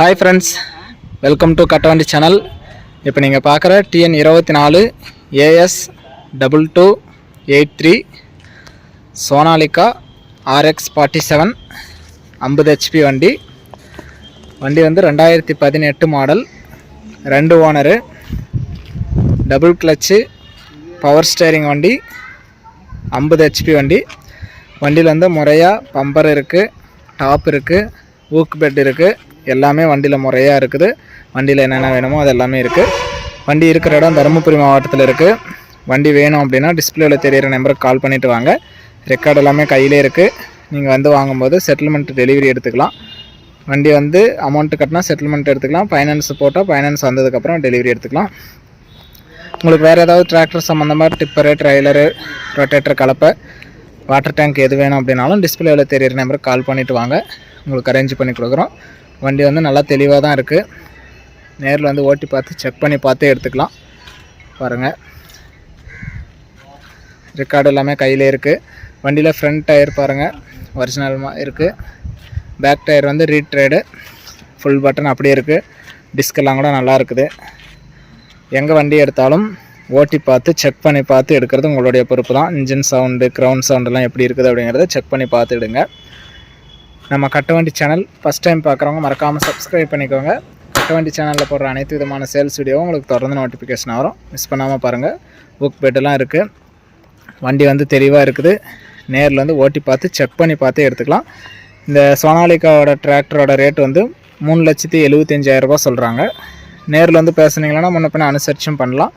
Hi friends welcome to Kattavandi channel இப்போ நீங்கள் பார்க்குற டிஎன் இருபத்தி நாலு AS double two eight three Sonalika RX forty seven ஐம்பது ஹெச்பி வண்டி. வண்டி வந்து ரெண்டாயிரத்தி பதினெட்டு மாடல் ரெண்டு owner double clutch power steering வண்டி ஐம்பது ஹெச்பி வண்டி. வண்டியில் வந்து முறையாக பம்பர் இருக்குது டாப் இருக்குது ஊக்கு பெட் இருக்குது எல்லாமே வண்டியில் முறையாக இருக்குது. வண்டியில் என்னென்ன வேணுமோ அது எல்லாமே இருக்குது வண்டி இருக்கிற இடம் தருமபுரி மாவட்டத்தில் இருக்குது வண்டி வேணும் அப்படின்னா டிஸ்பிளேவில் தெரியிற நம்பருக்கு கால் பண்ணிவிட்டு வாங்க. ரெக்கார்டு எல்லாமே கையிலே இருக்குது நீங்கள் வந்து வாங்கும்போது செட்டில்மெண்ட் டெலிவரி எடுத்துக்கலாம். வண்டி வந்து அமௌண்ட்டு கட்டினா செட்டில்மெண்ட் எடுத்துக்கலாம். ஃபைனான்ஸ் போட்டால் ஃபைனான்ஸ் வந்ததுக்கப்புறம் டெலிவரி எடுத்துக்கலாம். உங்களுக்கு வேறு ஏதாவது டிராக்டர் சம்மந்தமாக டிப்பரு ட்ரைலரு ரொட்டேட்டர் கலப்பை வாட்டர் டேங்க் எது வேணும் அப்படின்னாலும் டிஸ்பிளேவில் தெரியிற நம்பருக்கு கால் பண்ணிவிட்டு வாங்க. உங்களுக்கு அரேஞ்ச் பண்ணி கொடுக்குறோம். வண்டி வந்து நல்லா தெளிவாக தான் இருக்குது நேரில் வந்து ஓட்டி பார்த்து செக் பண்ணி பார்த்தே எடுத்துக்கலாம். பாருங்கள் ரெக்கார்டு எல்லாமே கையில் இருக்குது வண்டியில் ஃப்ரண்ட் டயர் பாருங்கள் ஒரிஜினல் இருக்குது பேக் டயர் வந்து ரீட்ரேடு ஃபுல் பட்டன் அப்படியே இருக்குது டிஸ்கெல்லாம் கூட நல்லா இருக்குது. எங்கே வண்டி எடுத்தாலும் ஓட்டி பார்த்து செக் பண்ணி பார்த்து எடுக்கிறது உங்களுடைய பொறுப்பு தான். இன்ஜின் சவுண்டு க்ரௌண்ட் சவுண்டெல்லாம் எப்படி இருக்குது அப்படிங்கிறத செக் பண்ணி பார்த்து எடுங்க. நம்ம கட்டவண்டி சேனல் ஃபஸ்ட் டைம் பார்க்குறவங்க மறக்காமல் சப்ஸ்கிரைப் பண்ணிக்கோங்க. கட்டவண்டி சேனலில் போடுற அனைத்து விதமான சேல்ஸ் வீடியோவும் உங்களுக்கு தொடர்ந்து நோட்டிஃபிகேஷன் வரும். மிஸ் பண்ணாமல் பாருங்கள் புக் பெட்டெல்லாம் இருக்குது வண்டி வந்து தெளிவாக இருக்குது. நேரில் வந்து ஓட்டி பார்த்து செக் பண்ணி பார்த்தே எடுத்துக்கலாம். இந்த சோனாலிக்காவோட டிராக்டரோட ரேட் வந்து மூணு லட்சத்தி எழுபத்தஞ்சாயிரரூபா சொல்கிறாங்க நேரில் வந்து பேசுனீங்கன்னா முன்ன பின்ன அனுசரிச்சும் பண்ணலாம்.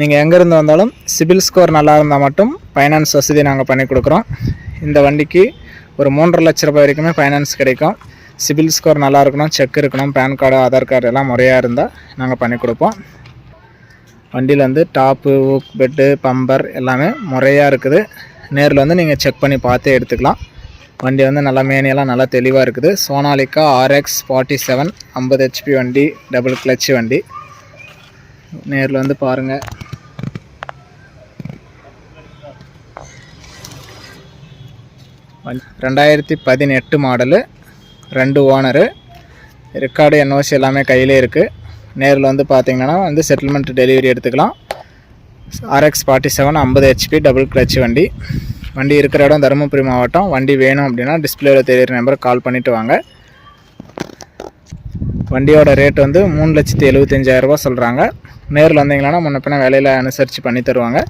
நீங்கள் எங்கேருந்து வந்தாலும் சிபில் ஸ்கோர் நல்லா இருந்தால் மட்டும் ஃபைனான்ஸ் வசதி நாங்கள் பண்ணி கொடுக்குறோம். இந்த வண்டிக்கு ஒரு மூன்றரை லட்ச ரூபாய் வரைக்குமே ஃபைனான்ஸ் கிடைக்கும். சிபில் ஸ்கோர் நல்லா இருக்கணும் செக் இருக்கணும் பேன் கார்டு ஆதார் கார்டு எல்லாம் முறையாக இருந்தால் நாங்கள் பண்ணி கொடுப்போம். வண்டியில் வந்து டாப்பு ஊக் பெட்டு பம்பர் எல்லாமே முறையாக இருக்குது. நேரில் வந்து நீங்கள் செக் பண்ணி பார்த்தே எடுத்துக்கலாம். வண்டி வந்து நல்லா மேனியெல்லாம் நல்லா தெளிவாக இருக்குது. சோனாலிக்கா ஆர்எக்ஸ் ஃபார்ட்டி செவன் ஐம்பது ஹெச்பி வண்டி டபுள் கிளச் வண்டி. நேரில் வந்து பாருங்கள் ரெண்டாயிரத்தி பதினெட்டு மாடலு ரெண்டு ஓனரு ரெக்கார்டு என்ஓசி எல்லாமே கையிலே இருக்குது நேரில் வந்து பார்த்திங்கன்னா வந்து செட்டில்மெண்ட் டெலிவரி எடுத்துக்கலாம். ஆர்எக்ஸ் ஃபார்ட்டி செவன் ஐம்பது ஹெச்பி டபுள் கிளச் வண்டி. வண்டி இருக்கிற இடம் தருமபுரி மாவட்டம். வண்டி வேணும் அப்படின்னா டிஸ்பிளேவில் தெரியிற நம்பருக்கு கால் பண்ணிவிட்டு வாங்க. வண்டியோட ரேட் வந்து மூணு லட்சத்தி எழுபத்தஞ்சாயிரரூபா சொல்கிறாங்க நேரில் வந்தீங்கன்னா முன்ன பின்ன வேலையில் அனுசரித்து பண்ணி தருவாங்க.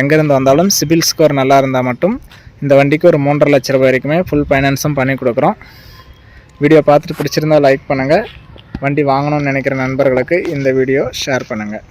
எங்கேருந்து வந்தாலும் சிபில் ஸ்கோர் நல்லா இருந்தால் மட்டும் இந்த வண்டிக்கு ஒரு மூன்றரை லட்ச ரூபாய் வரைக்குமே ஃபுல் ஃபைனான்ஸும் பண்ணி கொடுக்குறோம். வீடியோ பார்த்துட்டு பிடிச்சிருந்தா லைக் பண்ணுங்கள் வண்டி வாங்கணும்னு நினைக்கிற நண்பர்களுக்கு இந்த வீடியோ ஷேர் பண்ணுங்கள்